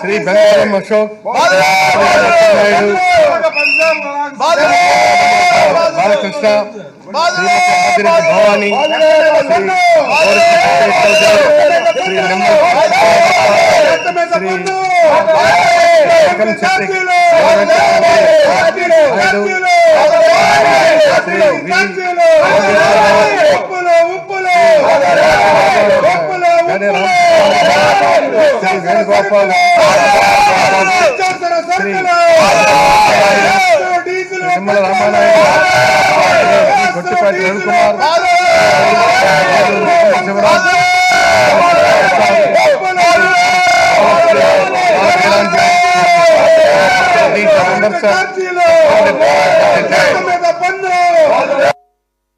Shri బెంగారం Ashok Naidu Balakrishna Bhavani Shri Shri Nimmala Ramanaidu Shri Gottipati Ravikumar Shri